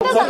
ഞാൻ.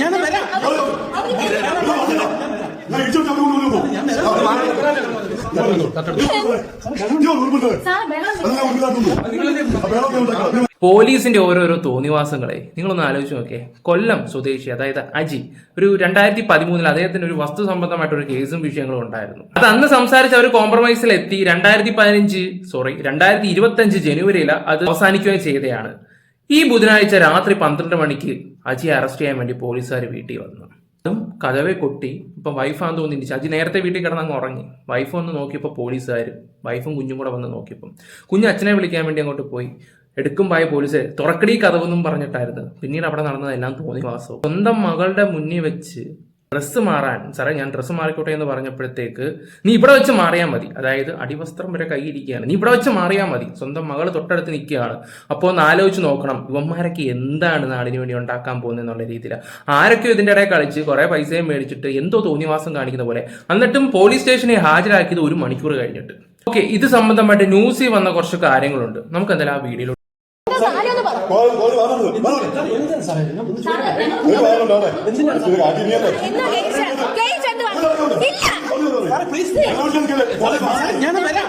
ഞാൻ വരാം. ബഹളം പോലീസിന്റെ ഓരോരോ തോന്നിവാസങ്ങളെ നിങ്ങളൊന്ന് ആലോചിച്ച് നോക്കിയേ. കൊല്ലം സ്വദേശി അതായത് അജി ഒരു രണ്ടായിരത്തി പതിമൂന്നിൽ അദ്ദേഹത്തിന് ഒരു വസ്തു സംബന്ധമായിട്ട് ഒരു കേസും വിഷയങ്ങളും ഉണ്ടായിരുന്നു. അത് അന്ന് സംസാരിച്ച അവർ കോംപ്രമൈസിൽ എത്തി രണ്ടായിരത്തി പതിനഞ്ച് സോറി രണ്ടായിരത്തി ഇരുപത്തി അഞ്ച് ജനുവരിയിൽ അത് അവസാനിക്കുകയും ചെയ്തതാണ് ഈ ബുധനാഴ്ച രാത്രി പന്ത്രണ്ട് മണിക്ക് അജിയെ അറസ്റ്റ് ചെയ്യാൻ വേണ്ടി പോലീസുകാർ വീട്ടിൽ വന്നു. കഥവെ കൊട്ടി. ഇപ്പൊ വൈഫാന്ന് തോന്നി അജി നേരത്തെ വീട്ടിൽ കിടന്ന് അങ്ങ് ഉറങ്ങി. വൈഫ് വന്ന് നോക്കിയപ്പോൾ പോലീസുകാർ വൈഫും കുഞ്ഞും കൂടെ വന്ന് നോക്കിയപ്പം. കുഞ്ഞ് അച്ഛനെ വിളിക്കാൻ വേണ്ടി അങ്ങോട്ട് പോയി. എടുക്കും പോയ പോലീസ് തുറക്കടി കഥവെന്നും പറഞ്ഞിട്ടായിരുന്നു. പിന്നീട് അവിടെ നടന്നതെല്ലാം തോന്നി വാസവും. സ്വന്തം മകളുടെ മുന്നിൽ വെച്ച് ഡ്രസ്സ് മാറാൻ. സാറേ ഞാൻ ഡ്രസ്സ് മാറിക്കോട്ടെ എന്ന് പറഞ്ഞപ്പോഴത്തേക്ക് നീ ഇവിടെ വെച്ച് മാറിയാൽ മതി. അതായത് അടിവസ്ത്രം വരെ കൈയിരിക്കുകയാണ് നീ ഇവിടെ വെച്ച് മാറിയാൽ മതി. സ്വന്തം മകൾ തൊട്ടടുത്ത് നിൽക്കുകയാണ്. അപ്പോൾ ഒന്ന് ആലോചിച്ച് നോക്കണം. ഇവന്മാരൊക്കെ എന്താണ് നാടിന് വേണ്ടി ഉണ്ടാക്കാൻ പോകുന്നത് എന്നുള്ള രീതിയിൽ ആരൊക്കെയോ ഇതിന്റെ ഇടയിൽ കളിച്ച് കുറേ പൈസയും മേടിച്ചിട്ട് എന്തോ തോന്നിവാസം കാണിക്കുന്ന പോലെ എന്നിട്ടും പോലീസ് സ്റ്റേഷനെ ഹാജരാക്കിയത് ഒരു മണിക്കൂർ കഴിഞ്ഞിട്ട്. ഓക്കെ ഇത് സംബന്ധമായിട്ട് ന്യൂസിൽ വന്ന കുറച്ച് കാര്യങ്ങളുണ്ട്. നമുക്ക് എന്തായാലും ആ വീഡിയോയിൽ സാറേ, ബഹളം ഒരു വാഹനം അവിടെ. സാറേ, please. ഞാൻ വരാം.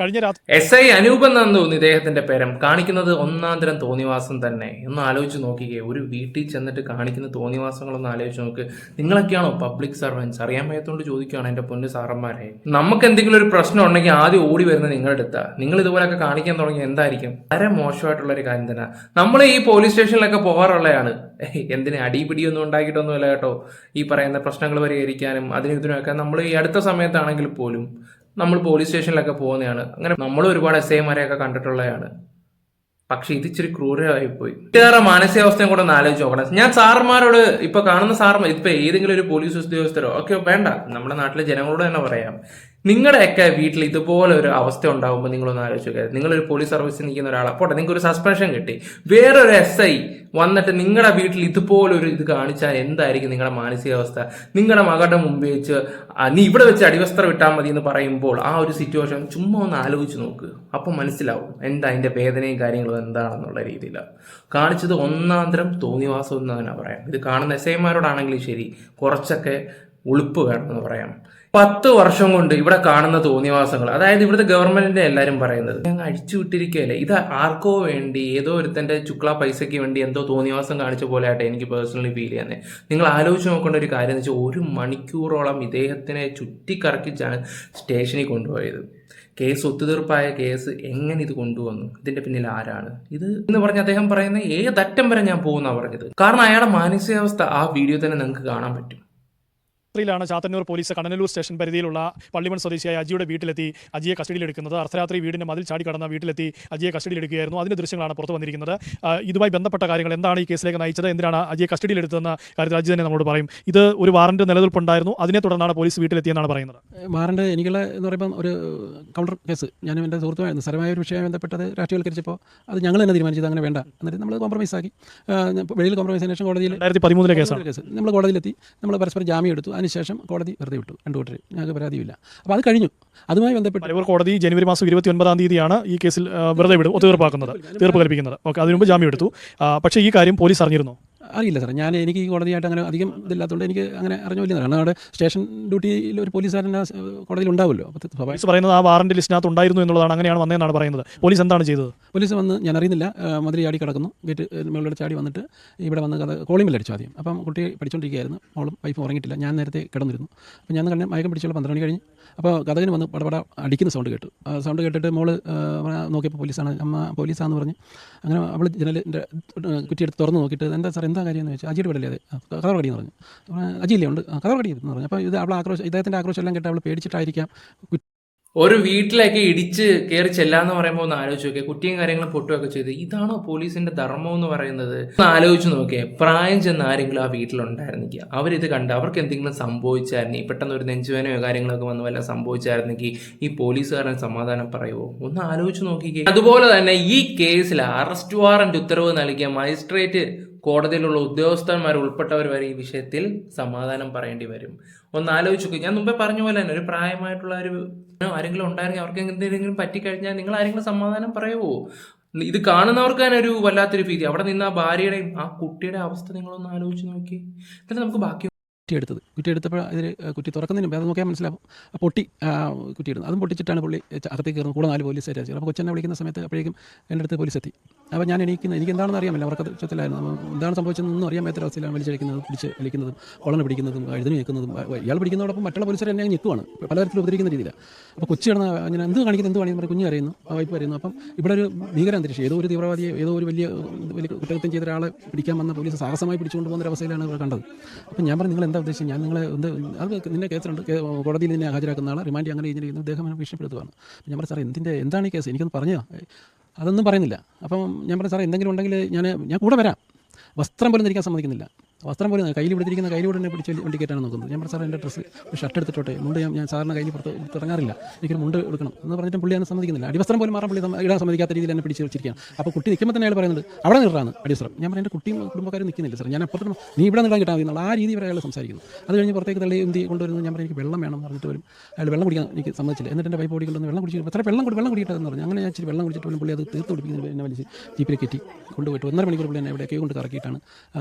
കഴിഞ്ഞ രാത്രി എസ് ഐ അനൂപ് എന്നാന്ന് തോന്നുന്നു ഇദ്ദേഹത്തിന്റെ പേരം കാണിക്കുന്നത് ഒന്നാം തരം തോന്നിവാസം തന്നെ. ഒന്ന് ആലോചിച്ച് നോക്കിക്കേ ഒരു വീട്ടിൽ ചെന്നിട്ട് കാണിക്കുന്ന തോന്നിവാസങ്ങളൊന്ന് ആലോചിച്ച് നോക്ക്. നിങ്ങളൊക്കെയാണോ പബ്ലിക് സർവൻസ്? അറിയാൻ വയ്യാത്തോണ്ട് ചോദിക്കുകയാണ് എന്റെ പൊന്ന് സാറന്മാരെ. നമുക്ക് എന്തെങ്കിലും ഒരു പ്രശ്നം ഉണ്ടെങ്കിൽ ആദ്യം ഓടി വരുന്നത് നിങ്ങളുടെ അടുത്താ. നിങ്ങൾ ഇതുപോലൊക്കെ കാണിക്കാൻ തുടങ്ങി എന്തായിരിക്കും? വളരെ മോശമായിട്ടുള്ള ഒരു കാര്യം തന്നെ. നമ്മൾ ഈ പോലീസ് സ്റ്റേഷനിലൊക്കെ പോകാറുള്ളതാണ് എന്തിനെ എന്തിന് അടിപിടിയൊന്നും ഉണ്ടാക്കിയിട്ടൊന്നുമില്ല കേട്ടോ. ഈ പറയുന്ന പ്രശ്നങ്ങൾ പരിഹരിക്കാനും അതിനും ഇതിനൊക്കെ നമ്മൾ ഈ അടുത്ത സമയത്താണെങ്കിൽ പോലും നമ്മൾ പോലീസ് സ്റ്റേഷനിലൊക്കെ പോകുന്നതാണ്. അങ്ങനെ നമ്മൾ ഒരുപാട് എസ് ഐമാരെയൊക്കെ കണ്ടിട്ടുള്ളതാണ് പക്ഷെ ഇത് ഇച്ചിരി ക്രൂരമായി പോയി വീട്ടുകാരുടെ മാനസികാവസ്ഥയും കൂടെ ഒന്ന് ആലോചിച്ച് നോക്കണം. ഞാൻ സാറന്മാരോട് ഇപ്പൊ കാണുന്ന സാറന്മാർ ഇപ്പൊ ഏതെങ്കിലും ഒരു പോലീസ് ഉദ്യോഗസ്ഥരോ? ഒക്കെ വേണ്ട. നമ്മുടെ നാട്ടിലെ ജനങ്ങളോട് തന്നെ പറയാം. നിങ്ങളുടെയൊക്കെ വീട്ടിൽ ഇതുപോലെ ഒരു അവസ്ഥ ഉണ്ടാകുമ്പോൾ നിങ്ങളൊന്ന് ആലോചിച്ച് നോക്കുക നിങ്ങളൊരു പോലീസ് സർവീസിൽ നിൽക്കുന്ന ഒരാളാണ് പോട്ടെ നിങ്ങൾക്ക് ഒരു സസ്പെൻഷൻ കിട്ടി. വേറൊരു എസ് ഐ വന്നിട്ട് നിങ്ങളുടെ വീട്ടിൽ ഇതുപോലൊരു ഇത് കാണിച്ചാൽ എന്തായിരിക്കും നിങ്ങളുടെ മാനസികാവസ്ഥ? നിങ്ങളുടെ മകളുടെ മുമ്പ് വെച്ച് നീ ഇവിടെ വെച്ച് അടിവസ്ത്രം ഇട്ടാൽ മതി എന്ന് പറയുമ്പോൾ ആ ഒരു സിറ്റുവേഷൻ ചുമ്മാ ഒന്ന് ആലോചിച്ച് നോക്ക്. അപ്പം മനസ്സിലാവും എന്താ അതിന്റെ വേദനയും കാര്യങ്ങളും എന്താണെന്നുള്ള രീതിയിൽ കാണിച്ചത് ഒന്നാന്തരം തോന്നിവാസം എന്ന് തന്നെ പറയാം. ഇത് കാണുന്ന എസ് ഐമാരോടാണെങ്കിലും ശരി കുറച്ചൊക്കെ ഉളുപ്പ് വേണമെന്ന് പറയാം. പത്ത് വർഷം കൊണ്ട് ഇവിടെ കാണുന്ന തോന്നിവാസങ്ങൾ അതായത് ഇവിടുത്തെ ഗവൺമെന്റിന്റെ എല്ലാരും പറയുന്നത്. ഞങ്ങൾ അഴിച്ചു വിട്ടിരിക്കുകയല്ലേ? ഇത് ആർക്കോ വേണ്ടി ഏതോ ഒരുത്തന്റെ ചുക്ല പൈസയ്ക്ക് വേണ്ടി എന്തോ തോന്നിവാസം കാണിച്ച പോലെ ആട്ടെ എനിക്ക് പേഴ്സണലി ഫീൽ ചെയ്യുന്നത് നിങ്ങൾ ആലോചിച്ച് നോക്കേണ്ട ഒരു കാര്യം എന്ന് വെച്ചാൽ ഒരു മണിക്കൂറോളം ഇദ്ദേഹത്തിനെ ചുറ്റിക്കറക്കിച്ചാണ് സ്റ്റേഷനിൽ കൊണ്ടുപോയത്. കേസ് ഒത്തുതീർപ്പായ കേസ് എങ്ങനെ ഇത് കൊണ്ടുവന്നു? ഇതിന്റെ പിന്നിൽ ആരാണ്? ഇത് എന്ന് പറഞ്ഞ അദ്ദേഹം പറയുന്ന ഏതറ്റം വരെ ഞാൻ പോകുന്ന പറഞ്ഞത്. കാരണം അയാളുടെ മാനസികാവസ്ഥ ആ വീഡിയോ തന്നെ നിങ്ങൾക്ക് കാണാൻ പറ്റും. രാത്രിയിലാണ് ചാത്തന്നൂർ പോലീസ് കണ്ണനല്ലൂർ സ്റ്റേഷൻ പരിധിയിലുള്ള പള്ളിമൺ സ്വദേശിയായ അജിയുടെ വീട്ടിലെത്തി. അജിയെ കസ്റ്റഡിയിലെടുക്കുന്നത്. അർദ്ധരാത്രി വീടിന്റെ മതിൽ ചാടി കടന്ന വീട്ടിലെത്തി അജിയെ കസ്റ്റഡിയിലെടുക്കുകയായിരുന്നു. അതിന്റെ ദൃശ്യങ്ങളാണ് പുറത്തു വന്നിരിക്കുന്നത്. ഇതുമായി ബന്ധപ്പെട്ട കാര്യങ്ങൾ എന്താണ് ഈ കേസിലേക്ക് നയിച്ചത്? എന്തിനാണ് അജിയെ കസ്റ്റഡിയിലെടുത്തതെന്ന കാര്യത്തിൽ അജി തന്നെ നമ്മോട് പറയും. ഇത് ഒരു വാറന്റ് നിലനിൽപ്പുണ്ടായിരുന്നു. അതിനെ തുടർന്നാണ് പോലീസ് വീട്ടിലെത്തിയെന്നാണ് പറയുന്നത്. വാറണ്ട് എനിക്കുള്ള എന്ന് പറയുമ്പോൾ ഒരു കൗണ്ടർ കേസ്. ഞാൻ എന്റെ സുഹൃത്തുമായിരുന്നു. സ്ഥലമായ ഒരു വിഷയം ബന്ധപ്പെട്ടത് രാഷ്ട്രീയവൽക്കരിച്ചപ്പോൾ അത് ഞങ്ങൾ തന്നെ തീരുമാനിച്ചത് അങ്ങനെ വേണ്ട. എന്നിട്ട് നമ്മൾ കോംപ്രമൈസ് ആക്കി. വെളിയിൽ കോംപ്രമൈസ് അന്വേഷണം കോടതിയിൽ രണ്ടായിരത്തി പതിമൂന്നിലെ കേസാണ്. കേസ്. നമ്മൾ കോടതിയിലെത്തി. നമ്മൾ പരസ്പരം ജാമ്യം എടുത്തു. അതിനുശേഷം കോടതി വെറുതെ വിട്ടു. രണ്ടു കൂട്ടർ ഞങ്ങൾക്ക് പരാതിയില്ല അപ്പോൾ അത് കഴിഞ്ഞു. അതുമായി ബന്ധപ്പെട്ട് ഇവർ കോടതി ജനുവരി മാസം ഇരുപത്തി ഒൻപതാം തീയതിയാണ് ഈ കേസിൽ വെറുതെ വിടും ഒത്തുതീർപ്പാക്കുന്നത് തീർപ്പ് കൽപ്പിക്കുന്നത്. ഓക്കെ അതിനുമുമ്പ് ജാമ്യം എടുത്തു. പക്ഷേ ഈ കാര്യം പോലീസ് അറിഞ്ഞിരുന്നു? അറിയില്ല സാർ ഞാൻ എനിക്ക് ഈ കോടതിയായിട്ട് അങ്ങനെ അധികം ഇതില്ലാത്തതുകൊണ്ട് എനിക്ക് അങ്ങനെ അറിഞ്ഞില്ല കാരണം അവിടെ സ്റ്റേഷൻ ഡ്യൂട്ടിയിൽ ഒരു പോലീസുകാരൻ കോടതിയിൽ ഉണ്ടാവുമല്ലോ. അപ്പോൾ പോലീസ് പറയുന്നത് ആ വാറന്റ് ലിസ്റ്റിനകത്ത് ഉണ്ടായിരുന്നു എന്നുള്ളതാണ്. അങ്ങനെയാണ് വന്നതെന്നാണ് പറയുന്നത്. പോലീസ് എന്താണ് ചെയ്തത്? പോലീസ് വന്ന് ഞാൻ അറിയുന്നില്ല. മതിരി ചാടി കിടക്കുന്നു. ഗേറ്റ് മുകളിലൂടെ ചാടി വന്നിട്ട് ഇവിടെ വന്ന് കഥ കോളിംഗ് അടിച്ചു ആദ്യം. അപ്പം കുട്ടി പഠിച്ചുകൊണ്ടിരിക്കുകയായിരുന്നു മോളും വൈഫ് ഉറങ്ങിയിട്ടില്ല. ഞാൻ നേരത്തെ കിടന്നിരുന്നു. അപ്പം ഞാൻ കണ്ടെ മയക്കം പിടിച്ചുള്ള പന്ത്രണ്ട് മണി കഴിഞ്ഞ് അപ്പോൾ കഥകന് വന്ന് പടപട അടിക്കുന്ന സൗണ്ട് കേട്ടു. ആ സൗണ്ട് കേട്ടിട്ട് മോൾ നോക്കിയപ്പോൾ പോലീസാണ്. അമ്മ പോലീസാന്ന് പറഞ്ഞ് അങ്ങനെ അവൾ ജനലിന്റെ കുറ്റിയെടുത്ത് തുറന്ന് നോക്കിയിട്ട് എന്താ സാർ എന്താ കാര്യം? എന്ന് വെച്ചാൽ അജിയുടെ വീടല്ലേ അത്? കഥകടി കടിയെന്ന് പറഞ്ഞു. അജിയില്ലേ? ഉണ്ട്. കഥകടി എന്ന് പറഞ്ഞു. അപ്പോൾ ഇത് അവൾ ആക്രോശം ഇദ്ദേഹത്തിന്റെ ആക്രോശം എല്ലാം കേട്ട് അവൾ പേടിച്ചിട്ടായിരിക്കാം ഒരു വീട്ടിലേക്ക് ഇടിച്ച് കയറി ചെല്ലാന്ന് പറയുമ്പോൾ ഒന്ന് ആലോചിച്ച് നോക്കിയാൽ കുട്ടിയും കാര്യങ്ങളും പൊട്ടുകയൊക്കെ ചെയ്ത്. ഇതാണോ പോലീസിന്റെ ധർമ്മം എന്ന് പറയുന്നത്? ഒന്ന് ആലോചിച്ച് നോക്കിയേ. പ്രായം ചെന്ന ആരെങ്കിലും ആ വീട്ടിലുണ്ടായിരുന്നെങ്കിൽ അവരിത് കണ്ട് അവർക്ക് എന്തെങ്കിലും സംഭവിച്ചായിരുന്നെങ്കിൽ പെട്ടെന്ന് ഒരു നെഞ്ചുവേനയോ കാര്യങ്ങളൊക്കെ വന്ന് വല്ല സംഭവിച്ചായിരുന്നെങ്കിൽ ഈ പോലീസുകാരൻ സമാധാനം പറയുമോ ഒന്ന് ആലോചിച്ച് നോക്കിക്കേ. അതുപോലെ തന്നെ ഈ കേസിൽ അറസ്റ്റ് വാറന്റ് ഉത്തരവ് നൽകിയ മജിസ്ട്രേറ്റ് കോടതിയിലുള്ള ഉദ്യോഗസ്ഥന്മാർ ഉൾപ്പെട്ടവർ വരെ ഈ വിഷയത്തിൽ സമാധാനം പറയേണ്ടി വരും. ഒന്ന് ആലോചിച്ചു ഞാൻ മുമ്പേ പറഞ്ഞ പോലെ തന്നെ ഒരു പ്രായമായിട്ടുള്ള ഒരു ആരെങ്കിലും ഉണ്ടായിരുന്നെങ്കിൽ അവർക്ക് എന്തെങ്കിലും പറ്റിക്കഴിഞ്ഞാൽ നിങ്ങൾ ആരെങ്കിലും സമാധാനം പറയുമോ ഇത് കാണുന്നവർക്ക് തന്നെ ഒരു വല്ലാത്തൊരു ഭീതി. അവിടെ നിന്ന് ആ ഭാര്യയുടെയും ആ കുട്ടിയുടെ അവസ്ഥ നിങ്ങളൊന്ന് ആലോചിച്ച് നോക്കി. എന്നിട്ട് നമുക്ക് ബാക്കി കുറ്റിയെടുത്തത്. എടുത്തത് കുറ്റി എടുത്തപ്പോൾ ഇതിൽ കുറ്റി തുറക്കുന്നതിന് അത് നോക്കിയാൽ മനസ്സിലാവും. പൊട്ടി കുറ്റിയിടുന്നത്. കുറ്റി അതും പൊട്ടിച്ചിട്ടാണ് പുള്ളി അകത്തേക്ക് കയറുന്നത്. കൂടെ നാല് പോലീസ് അപ്പോൾ കൊച്ചെന്നെ വിളിക്കുന്ന സമയത്ത് അപ്പോഴേക്കും എന്റെ അടുത്ത് പോലീസ് എത്തി. അപ്പോൾ ഞാൻ എണീക്കുന്നത് എനിക്ക് എന്താണെന്ന് അറിയാമല്ലോ അവർക്ക് ചത്തിലായിരുന്നു എന്താണ് സംഭവിച്ചതെന്നൊന്നും അറിയാൻ മേത്ത അവസ്ഥയിലാണ് വലിച്ചടിക്കുന്നത് പിടിച്ച് വലിക്കുന്നതും കൊളന് പിടിക്കുന്നതും എഴുതിന് നിൽക്കുന്നതും ഇയാൾ പിടിക്കുന്നതോടൊപ്പം മറ്റുള്ള പോലീസുകാർ എന്നെ നിൽക്കുവാണ് പലതരത്തിൽ ഉപദ്രവിക്കുന്ന രീതിയിലാണ് അപ്പോൾ കൊച്ചി കിടന്ന ഞാൻ എന്ത് കാണിക്കുന്നത് എന്ത് കാണിക്കുന്നത് കുഞ്ഞ് അറിയുന്നു ആ വൈപ്പ് അറിയുന്നു അപ്പം ഇവിടെ ഒരു ഭീകര അന്തരീക്ഷം ഏതോ ഒരു തീവ്രവാദിയെ ഏതോ ഒരു വലിയ വലിയ കുറ്റകൃത്യം ചെയ്ത ഒരാളെ പിടിക്കാൻ വന്ന പോലീസ് സാഹസമായി പിടിച്ചുകൊണ്ട് പോകുന്ന ഒരവസ്ഥയിലാണ് ഇവിടെ കണ്ടത്. അപ്പം ഞാൻ പറഞ്ഞു നിങ്ങൾ എന്താ ഉദ്ദേശിച്ചത്? ഞാൻ നിങ്ങളെ എന്ത് അത് നിന്നെ കേസുണ്ട് കോടതിയിൽ നിന്നെ ഹാജരാക്കുന്ന ആളെ റിമാൻഡ് അങ്ങനെ ചെയ്യുന്ന എന്നെ ഭീഷണിപ്പെടുത്തുകയാണ് ഞാൻ പറഞ്ഞു സാറേ എന്തിന്റെ എന്താണ് ഈ കേസ്? എനിക്കൊന്ന് പറഞ്ഞോ അതൊന്നും പറയുന്നില്ല. അപ്പം ഞാൻ പറഞ്ഞു സാറേ എന്തെങ്കിലും ഉണ്ടെങ്കിൽ ഞാൻ ഞാൻ കൂടെ വരാം. വസ്ത്രം പോലും ധരിക്കാൻ സമ്മതിക്കുന്നില്ല. വസ്ത്രം പോലും കയ്യിൽ പിടിച്ചിരിക്കുന്ന കയ്യിലൂടെ ഉടനെ പിടിച്ച് വണ്ടി കയറ്റാണ് നോക്കുന്നത്. ഞാൻ പറഞ്ഞു സാർ എന്റെ ഡ്രസ്സ് ഷർട്ട് എടുത്തിട്ടോട്ടെ. മുണ്ട് ഞാൻ ഞാൻ സാറിന് കയ്യിൽ പുറത്ത് തുടങ്ങാറില്ല എനിക്കൊരു മുണ്ട് എടുക്കണം. എന്ന് പറഞ്ഞിട്ട് പുള്ളി എന്നെ സമ്മതിക്കുന്നില്ല. അടിവസ്ത്രം പോലും മാറാൻ പുള്ളി ഇടാൻ സമ്മതിക്കാത്ത രീതിയിൽ എന്നെ പിടിച്ച് വെച്ചിരിക്കുകയാണ്. അപ്പോൾ കുട്ടി നിൽക്കുമ്പോൾ തന്നെ അയാൾ പറയുന്നത് അവിടെ നിറാണ് അടിവസ്ത്രം. ഞാൻ പറഞ്ഞു എന്റെ കുട്ടിയും കുടുംബക്കാരും നിൽക്കുന്നില്ല സാർ ഞാൻ അപ്പുറത്തും നീ ഇവിടെ നിൽക്കാൻ കിട്ടാൻ എന്നുള്ള ആ രീതി വരെ അയാൾ സംസാരിക്കുന്നു. അത് കഴിഞ്ഞ് പുറത്തേക്ക് തള്ളി എന്ത് കൊണ്ടുവരുന്നത് ഞാൻ പറഞ്ഞു എനിക്ക് വെള്ളം വേണം പറഞ്ഞിട്ട് വരും. അയാൾ വെള്ളം കുടിക്കാൻ എനിക്ക് സമ്മതിച്ചില്ല. എന്നിട്ട് എന്റെ പൈപ്പ് ഓടിക്കൊണ്ടു വെള്ളം കുടിച്ചു എത്ര വെള്ളം കൂടി വെള്ളം കുടിയിട്ടെന്ന് പറഞ്ഞു. അങ്ങനെ ഞാൻ ഇച്ചിരി വെള്ളം കുടിച്ചിട്ട് പോലും പുള്ളി അത് തീർത്ത് കുടിപ്പിക്കുന്നത് എന്നെ വലിച്ച് ജീപ്പിൽ കയറ്റി കൊണ്ടുപോയിട്ട് ഒന്നര മണിക്കൂർ പുള്ളി എന്നെ എവിടെയൊക്കെ കൊണ്ട് കറക്കിയിട്ടാണ്.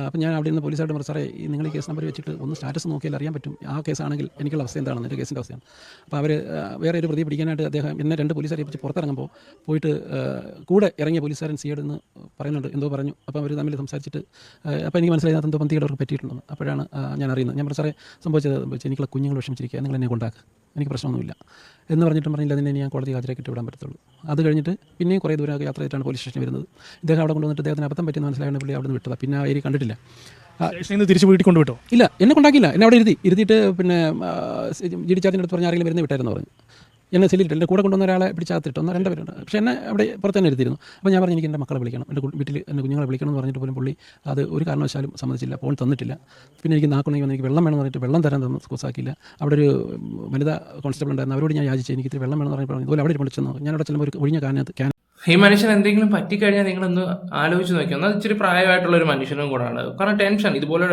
അപ്പോൾ ഞാൻ അവിടെ നിന്ന് പോലീസായിട്ട് പറഞ്ഞു സാറേ ഈ നിങ്ങൾ ഈ കേസ് നമ്പർ വെച്ചിട്ട് ഒന്ന് സ്റ്റാറ്റസ് നോക്കിയാൽ അറിയാൻ പറ്റും. ആ കേസാണെങ്കിൽ എനിക്കുള്ള അവസ്ഥ എന്താണെന്ന് എന്റെ കേസിന്റെ അവസ്ഥയാണ്. അപ്പോൾ അവർ വേറെ ഒരു പ്രതി പിടിക്കാനായിട്ട് അദ്ദേഹം എന്നെ രണ്ട് പോലീസുകാരെ വെച്ച് പുറത്തിറങ്ങുമ്പോൾ പോയിട്ട് കൂടെ ഇറങ്ങിയ പോലീസുകാരൻ സിയോട് എന്ന് പറയുന്നുണ്ട് എന്തോ പറഞ്ഞു. അപ്പോൾ അവർ തമ്മിൽ സംസാരിച്ചിട്ട് അപ്പോൾ എനിക്ക് മനസ്സിലായി എന്തോ പന്തിയുടെ അവർക്ക് പറ്റിയിട്ടുണ്ടെന്ന്. അപ്പോഴാണ് ഞാൻ അറിയുന്നത്. ഞാൻ പറഞ്ഞു സാറേ സംഭവിച്ചത് സംഭവിച്ചത് എനിക്കുള്ള കുഞ്ഞുങ്ങൾ വിഷമിച്ചിരിക്കുക. നിങ്ങൾ എന്നെ കൊണ്ടാക്കുക എനിക്ക് പ്രശ്നമൊന്നുമില്ല. എന്ന് പറഞ്ഞിട്ടും പറഞ്ഞില്ല അതിനെ ഞാൻ കോടതി ഹാജരാക്കി വിടാൻ പറ്റത്തുള്ളൂ. അത് കഴിഞ്ഞിട്ട് പിന്നെയും കുറേ ദൂരം യാത്ര ചെയ്തിട്ടാണ് പോലീസ് സ്റ്റേഷനിൽ വരുന്നത്. ഇദ്ദേഹം അവിടെ കൊണ്ടുവന്നിട്ട് അദ്ദേഹത്തിന് അബദ്ധം പറ്റിയെന്ന് മനസ്സിലായതുകൊണ്ട് പുള്ളി അവിടെ നിന്ന് വിട്ടതാണ് പിന്നെ ആ ഏരിയ കണ്ടിട്ടില്ല. സ്റ്റേഷനിൽ തിരിച്ചു വീട്ടിൽ കൊണ്ടുവിട്ടോ? ഇല്ല എന്നെ കൊണ്ടാക്കില്ല എന്നെ അവിടെ ഇരുത്തി. ഇരുത്തിയിട്ട് പിന്നെ ജി ഡി അടുത്ത് പറഞ്ഞ ആരെങ്കിലും വരുന്ന വിട്ടായിരുന്നു പറഞ്ഞു. എന്നെ സെല്ലിട്ട് എന്റെ കൂടെ കൊണ്ടുവന്ന ഒരാളെ പിടിച്ചകത്തിട്ട് ഒന്ന് രണ്ട് പേരുണ്ട്. പക്ഷേ എന്നെ അവിടെ പുറത്ത് തന്നെ ഇരുത്തിയിരുന്നു. അപ്പോൾ ഞാൻ പറഞ്ഞു എനിക്ക് എന്റെ മക്കളെ വിളിക്കണം. എന്റെ വീട്ടിൽ എന്റെ കുഞ്ഞുങ്ങളെ വിളിക്കണം എന്ന് പറഞ്ഞിട്ട് പോലും പുള്ളി അത് ഒരു കാരണവശാലും സമ്മതിച്ചില്ല. ഫോൺ തന്നിട്ടില്ല. പിന്നെ എനിക്ക് നാക്കുണ്ടെങ്കിൽ വന്ന്. എനിക്ക് വെള്ളം വേണമെന്ന് പറഞ്ഞിട്ട് വെള്ളം തരാൻ തന്നു. സ്കൂസാക്കിയില്ല അവിടെ ഒരു വനിതാ കോൺസ്റ്റബിൾ ഉണ്ടായിരുന്നു. അവരോട് ഞാൻ യാചിച്ചു. എനിക്ക് ഇത്തിരി വെള്ളം വേണമെന്ന് പറഞ്ഞപ്പോൾ ഇതുപോലെ അവിടെ വിളിച്ചെന്നു ഞാൻ അവിടെ ചെല്ലുമ്പോൾ ഒരു ഒഴിഞ്ഞ കാനത്ത് ഈ മനുഷ്യൻ എന്തെങ്കിലും പറ്റിക്കഴിഞ്ഞാൽ നിങ്ങളൊന്ന് ആലോചിച്ച് നോക്കി എന്നാൽ ഇച്ചിരി പ്രായമായിട്ടുള്ള ഒരു മനുഷ്യനും കൂടാണ് കാരണം ടെൻഷൻ ഇതുപോലെ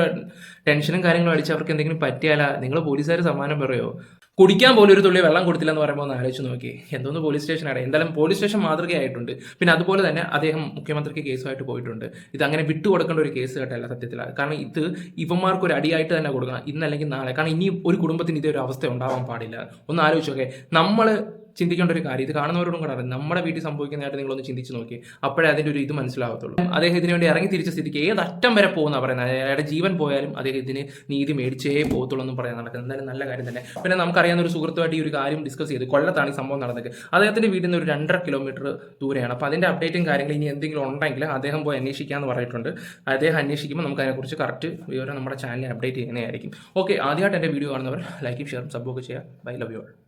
ടെൻഷനും കാര്യങ്ങളും അടിച്ച് അവർക്ക് എന്തെങ്കിലും പറ്റിയാല നിങ്ങൾ പോലീസുകാർ സമ്മാനം പറയുമോ കുടിക്കാൻ പോലും ഒരു തുള്ളി വെള്ളം കൊടുത്തില്ല എന്ന് പറയുമ്പോൾ ഒന്ന് ആലോചിച്ച് നോക്കി. എന്തോന്ന് പോലീസ് സ്റ്റേഷനാണ് എന്തായാലും പോലീസ് സ്റ്റേഷൻ മാതൃകയായിട്ടുണ്ട്. പിന്നെ അതുപോലെ തന്നെ അദ്ദേഹം മുഖ്യമന്ത്രിക്ക് കേസുമായിട്ട് പോയിട്ടുണ്ട്. ഇത് അങ്ങനെ വിട്ടുകൊടുക്കേണ്ട ഒരു കേസ് കേട്ടല്ല സത്യത്തിൽ കാരണം ഇത് ഇവന്മാർക്ക് ഒരു അടിയായിട്ട് തന്നെ കൊടുക്കണം. ഇന്നല്ലെങ്കിൽ നാളെ. കാരണം ഇനി ഒരു കുടുംബത്തിന് ഇതേ ഒരു അവസ്ഥ ഉണ്ടാവാൻ പാടില്ല. ഒന്ന് ആലോചിച്ചോക്കെ നമ്മൾ ചിന്തിക്കേണ്ട ഒരു കാര്യം ഇത് കാണുന്നവരോടും കൂടെ അറിയാം. നമ്മുടെ വീട്ടിൽ സംഭവിക്കുന്നതായിട്ട് നിങ്ങളൊന്ന് ചിന്തിച്ച് നോക്കി. അപ്പോഴേ അതിന്റെ ഒരു ഇത് മനസ്സിലാവത്തുള്ളൂ. അദ്ദേഹം ഇതിനു വേണ്ടി ഇറങ്ങി തിരിച്ച സ്ഥിതിക്ക് ഏത് അറ്റം വരെ പോകുന്ന പറയുന്നത്? അയാളുടെ ജീവൻ പോയാലും അദ്ദേഹത്തിന് നീതി മേടിച്ചേ പോകത്തുള്ളൂ എന്ന് പറയാൻ നടക്കുന്നത്. എന്തായാലും നല്ല കാര്യം തന്നെ. പിന്നെ നമുക്കറിയാവുന്ന ഒരു സുഹൃത്തുമായിട്ട് ഈ ഒരു കാര്യം ഡിസ്കസ് ചെയ്ത് കൊല്ലത്താണ് ഈ സംഭവം നടന്നത്. അദ്ദേഹത്തിന്റെ വീട്ടിൽ നിന്ന് ഒരു രണ്ടര കിലോമീറ്റർ ദൂരെയാണ്. അപ്പോൾ അതിന്റെ അപ്ഡേറ്റും കാര്യങ്ങളും ഇനി എന്തെങ്കിലും ഉണ്ടെങ്കിൽ അദ്ദേഹം പോയി അന്വേഷിക്കാമെന്ന് പറഞ്ഞിട്ടുണ്ട്. അദ്ദേഹം അന്വേഷിക്കുമ്പോൾ നമുക്ക് അതിനെക്കുറിച്ച് കറക്റ്റ് വിവരം നമ്മുടെ ചാനലിൽ അപ്ഡേറ്റ് ചെയ്യുന്നതായിരിക്കും. ഓക്കെ ആദ്യമായിട്ട് എന്റെ വീഡിയോ കാണുന്നവർ ലൈക്കും ഷെയറും സബ്ബൊക്കെ ചെയ്യുക. Bye love you all